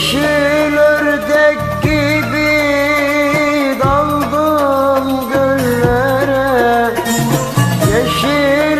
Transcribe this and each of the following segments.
Yeşil ördek gibi daldım göllere. Yeşil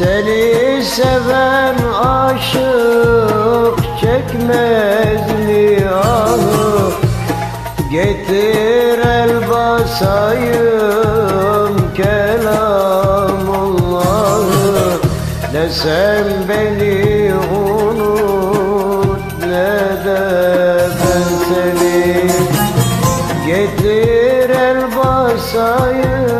Seni seven aşık çekmez mi ahı Getir el basayım kelamullahı. Ne sen beni unut ne de ben seni. Getir el basayım